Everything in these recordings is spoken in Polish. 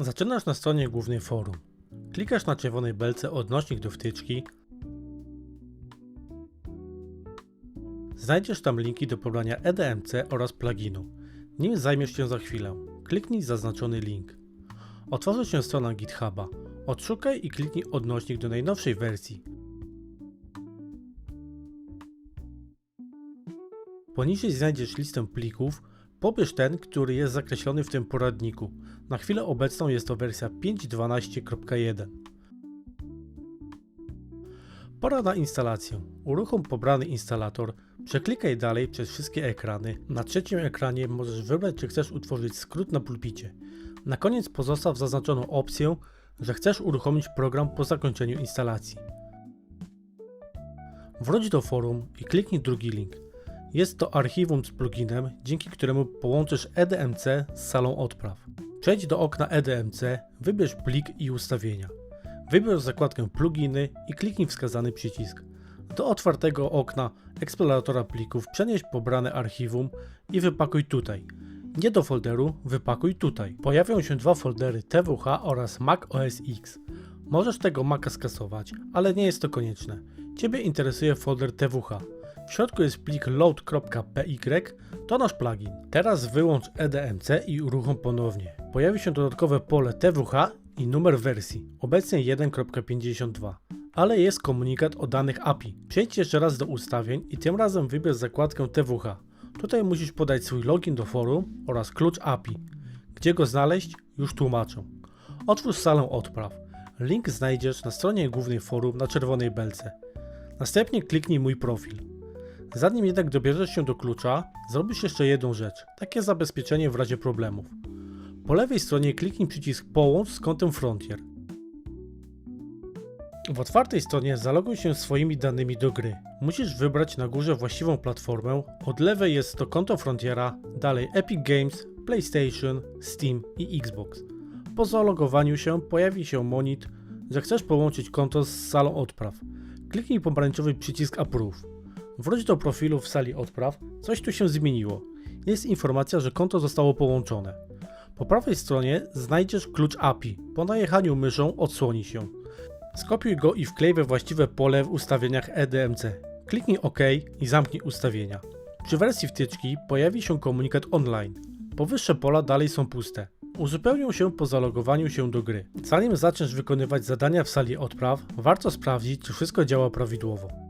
Zaczynasz na stronie głównej forum. Klikasz na czerwonej belce odnośnik do wtyczki. Znajdziesz tam linki do pobrania EDMC oraz pluginu. Nim zajmiesz się za chwilę. Kliknij zaznaczony link. Otworzy się strona GitHuba. Odszukaj i kliknij odnośnik do najnowszej wersji. Poniżej znajdziesz listę plików. Pobierz ten, który jest zakreślony w tym poradniku. Na chwilę obecną jest to wersja 5.12.1. Pora na instalację. Uruchom pobrany instalator. Przeklikaj dalej przez wszystkie ekrany. Na trzecim ekranie możesz wybrać, czy chcesz utworzyć skrót na pulpicie. Na koniec pozostaw zaznaczoną opcję, że chcesz uruchomić program po zakończeniu instalacji. Wróć do forum i kliknij drugi link. Jest to archiwum z pluginem, dzięki któremu połączysz EDMC z salą odpraw. Przejdź do okna EDMC, wybierz plik i ustawienia. Wybierz zakładkę pluginy i kliknij wskazany przycisk. Do otwartego okna eksploratora plików przenieś pobrane archiwum i wypakuj tutaj. Nie do folderu, wypakuj tutaj. Pojawią się dwa foldery TWH oraz Mac OS X. Możesz tego Maca skasować, ale nie jest to konieczne. Ciebie interesuje folder TWH. W środku jest plik load.py, to nasz plugin. Teraz wyłącz EDMC i uruchom ponownie. Pojawi się dodatkowe pole TWH i numer wersji, obecnie 1.52. Ale jest komunikat o danych API. Przejdź jeszcze raz do ustawień i tym razem wybierz zakładkę TWH. Tutaj musisz podać swój login do forum oraz klucz API. Gdzie go znaleźć? Już tłumaczę. Otwórz salę odpraw. Link znajdziesz na stronie głównej forum na czerwonej belce. Następnie kliknij mój profil. Zanim jednak dobierzesz się do klucza, zrobisz jeszcze jedną rzecz, takie zabezpieczenie w razie problemów. Po lewej stronie kliknij przycisk Połącz z kątem Frontier. W otwartej stronie zaloguj się swoimi danymi do gry. Musisz wybrać na górze właściwą platformę, od lewej jest to konto Frontiera, dalej Epic Games, PlayStation, Steam i Xbox. Po zalogowaniu się pojawi się monit, że chcesz połączyć konto z salą odpraw. Kliknij pomarańczowy przycisk Approve. Wróć do profilu w sali odpraw, coś tu się zmieniło. Jest informacja, że konto zostało połączone. Po prawej stronie znajdziesz klucz API. Po najechaniu myszą odsłoni się. Skopiuj go i wklej we właściwe pole w ustawieniach EDMC. Kliknij OK i zamknij ustawienia. Przy wersji wtyczki pojawi się komunikat online. Powyższe pola dalej są puste. Uzupełnią się po zalogowaniu się do gry. Zanim zaczniesz wykonywać zadania w sali odpraw, warto sprawdzić, czy wszystko działa prawidłowo.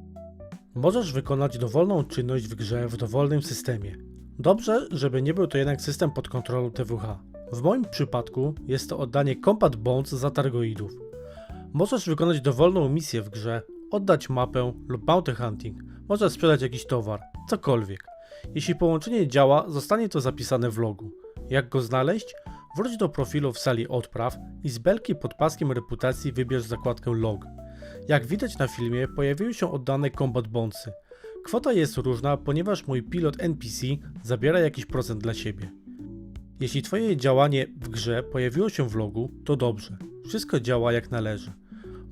Możesz wykonać dowolną czynność w grze w dowolnym systemie. Dobrze, żeby nie był to jednak system pod kontrolą TWH. W moim przypadku jest to oddanie Combat Bonds za targoidów. Możesz wykonać dowolną misję w grze, oddać mapę lub bounty hunting, możesz sprzedać jakiś towar, cokolwiek. Jeśli połączenie działa, zostanie to zapisane w logu. Jak go znaleźć? Wróć do profilu w sali odpraw i z belki pod paskiem reputacji wybierz zakładkę log. Jak widać na filmie, pojawiły się oddane combat bondsy. Kwota jest różna, ponieważ mój pilot NPC zabiera jakiś procent dla siebie. Jeśli Twoje działanie w grze pojawiło się w logu, to dobrze. Wszystko działa jak należy.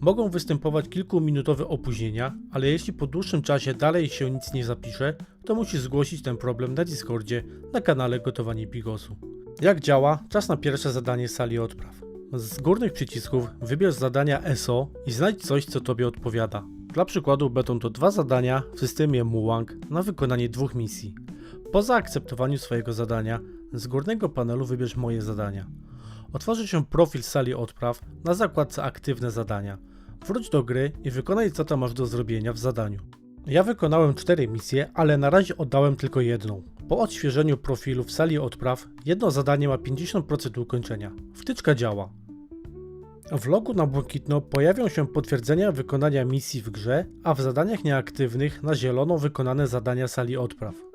Mogą występować kilkuminutowe opóźnienia, ale jeśli po dłuższym czasie dalej się nic nie zapisze, to musisz zgłosić ten problem na Discordzie na kanale Gotowanie Pigosu. Jak działa? Czas na pierwsze zadanie sali odpraw. Z górnych przycisków wybierz zadania ESO i znajdź coś, co Tobie odpowiada. Dla przykładu będą to dwa zadania w systemie Muwang na wykonanie dwóch misji. Po zaakceptowaniu swojego zadania, z górnego panelu wybierz moje zadania. Otworzy się profil sali odpraw na zakładce aktywne zadania. Wróć do gry i wykonaj co tam masz do zrobienia w zadaniu. Ja wykonałem cztery misje, ale na razie oddałem tylko jedną. Po odświeżeniu profilu w sali odpraw, jedno zadanie ma 50% ukończenia. Wtyczka działa. W logu na błękitno pojawią się potwierdzenia wykonania misji w grze, a w zadaniach nieaktywnych na zielono wykonane zadania sali odpraw.